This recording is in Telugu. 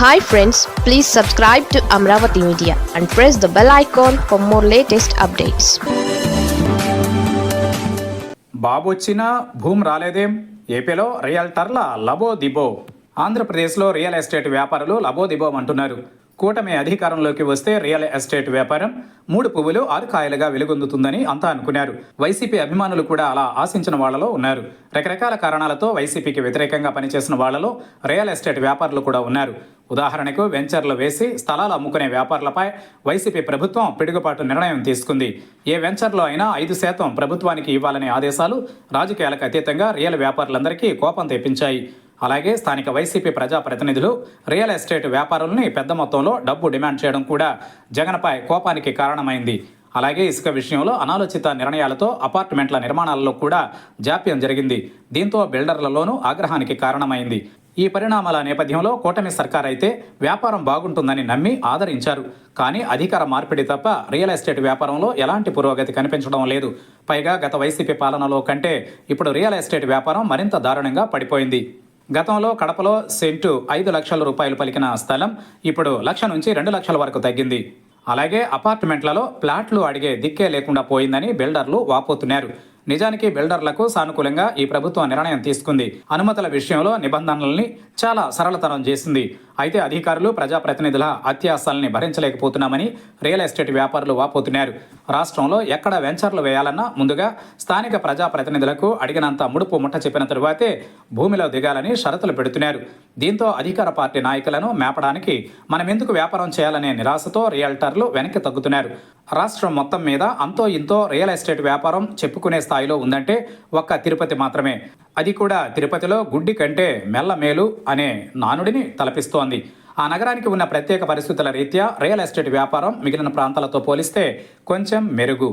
Hi friends please subscribe to Amaravati media and press the bell icon for more latest updates Babu వచ్చినా భూమి రాలేదేం? ఏపీలో రియల్టర్ల లబో దిబో. ఆంధ్రప్రదేశ్లో రియల్ ఎస్టేట్ వ్యాపారులు లబో దిబో అంటున్నారు కూటమి అధికారంలోకి వస్తే రియల్ ఎస్టేట్ వ్యాపారం మూడు పువ్వులు ఆరు కాయలుగా వెలుగొందుతుందని అంతా అనుకున్నారు. వైసీపీ అభిమానులు కూడా అలా ఆశించిన వాళ్ళలో ఉన్నారు. రకరకాల కారణాలతో వైసీపీకి వ్యతిరేకంగా పనిచేసిన వాళ్ళలో రియల్ ఎస్టేట్ వ్యాపారులు కూడా ఉన్నారు. ఉదాహరణకు వెంచర్లు వేసి స్థలాలు అమ్ముకునే వ్యాపారులపై వైసీపీ ప్రభుత్వం పిడుగుపాటు నిర్ణయం తీసుకుంది. ఏ వెంచర్లో అయినా ఐదు శాతం ప్రభుత్వానికి ఇవ్వాలనే ఆదేశాలు రాజకీయాలకు అతీతంగా రియల్ వ్యాపారులందరికీ కోపం తెప్పించాయి. అలాగే స్థానిక వైసీపీ ప్రజాప్రతినిధులు రియల్ ఎస్టేట్ వ్యాపారుల్ని పెద్ద మొత్తంలో డబ్బు డిమాండ్ చేయడం కూడా జగన్పై కోపానికి కారణమైంది. అలాగే ఇసుక విషయంలో అనాలోచిత నిర్ణయాలతో అపార్ట్మెంట్ల నిర్మాణాలలో కూడా జాప్యం జరిగింది. దీంతో బిల్డర్లలోనూ ఆగ్రహానికి కారణమైంది. ఈ పరిణామాల నేపథ్యంలో కూటమి సర్కార్ అయితే వ్యాపారం బాగుంటుందని నమ్మి ఆదరించారు. కానీ అధికార మార్పిడి తప్ప రియల్ ఎస్టేట్ వ్యాపారంలో ఎలాంటి పురోగతి కనిపించడం లేదు. పైగా గత వైసీపీ పాలనలో కంటే ఇప్పుడు రియల్ ఎస్టేట్ వ్యాపారం మరింత దారుణంగా పడిపోయింది. గతంలో కడపలో సెంటు ఐదు లక్షల రూపాయలు పలికిన స్థలం ఇప్పుడు లక్ష నుంచి రెండు లక్షల వరకు తగ్గింది. అలాగే అపార్ట్మెంట్లలో ప్లాట్లు అడిగే దిక్కే లేకుండా పోయిందని బిల్డర్లు వాపోతున్నారు. నిజానికి బిల్డర్లకు సానుకూలంగా ఈ ప్రభుత్వం నిర్ణయం తీసుకుంది. అనుమతుల విషయంలో నిబంధనల్ని చాలా సరళతరం చేసింది. అయితే అధికారులు ప్రజాప్రతినిధుల అత్యాసాలని భరించలేకపోతున్నామని రియల్ ఎస్టేట్ వ్యాపారులు వాపోతున్నారు. రాష్ట్రంలో ఎక్కడ వెంచర్లు వేయాలన్నా ముందుగా స్థానిక ప్రజాప్రతినిధులకు అడిగినంత ముడుపు ముట్ట చెప్పిన తరువాతే భూమిలో దిగాలని షరతులు పెడుతున్నారు. దీంతో అధికార పార్టీ నాయకులను మేపడానికి మనం ఎందుకు వ్యాపారం చేయాలనే నిరాశతో రియల్టర్లు వెనక్కి తగ్గుతున్నారు. రాష్ట్రం మొత్తం మీద అంతో ఇంతో రియల్ ఎస్టేట్ వ్యాపారం చెప్పుకునే స్థాయి స్థాయిలో ఉందంటే ఒక్క తిరుపతి మాత్రమే. అది కూడా తిరుపతిలో గుడ్డి కంటే మెల్ల మేలు అనే నానుడిని తలపిస్తోంది. ఆ నగరానికి ఉన్న ప్రత్యేక పరిస్థితుల రీత్యా రియల్ ఎస్టేట్ వ్యాపారం మిగిలిన ప్రాంతాలతో పోలిస్తే కొంచెం మెరుగు.